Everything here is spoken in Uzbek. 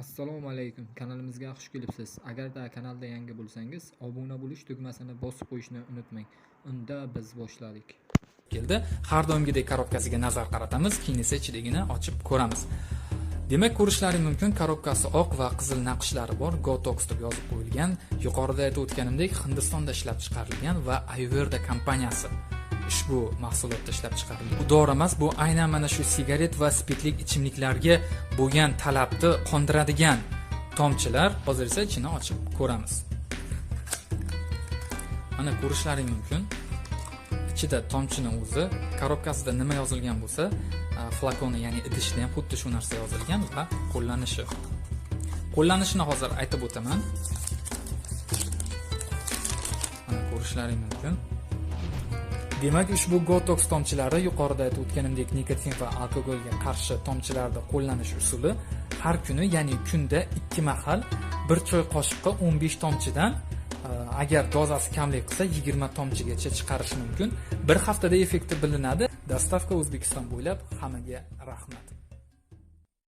Assalomu alaykum. Kanalimizga xush kelibsiz. Agarda kanalda yangi bo'lsangiz, obuna bo'lish tugmasini bosib qo'yishni unutmang. Unda biz boshladik. keldi har doimgidek korobkasiga nazar qaratamiz keyin esa ichidagini ochib ko'ramiz demak ko'rishlaring mumkin korobkasi oq va qizil naqshlari bor gotox deb yozib qo'yilgan yuqorida aytib o'tganimdek hindistonda ishlab chiqarilgan va ayverda kompaniyasi ushbu mahsulotda ishlab chiqarilgan. Bu dori emas bu aynan mana shu sigaret va spirtli ichimliklarga bo'lgan talabni qondiradigan tomchilar. Hozir esa ichini ochib ko'ramiz. Mana ko'rishlaring mumkin. İchida tomchini o'zi korobkasida nima yozilgan bo'lsa flakoni ya'ni idishida ham xuddi shu narsa yozilgan va qo'llanishi. Qo'llanishini hozir aytib o'taman. Ko'rishlaring mumkin demak ushbu gotox tomchilari yuqorida aytib o'tganimdek nikotin va alkogolga qarshi tomchilarni qo'llanish usuli har kuni ya'ni kunda ikki mahal bir choy qoshiqqa 15 tomchidan e, agar dozasi kamlik qilsa 20 tomchigacha chiqarish mumkin. Bir haftada effekti bilinadi. Dostavka o'zbekiston bo'ylab hammaga rahmat.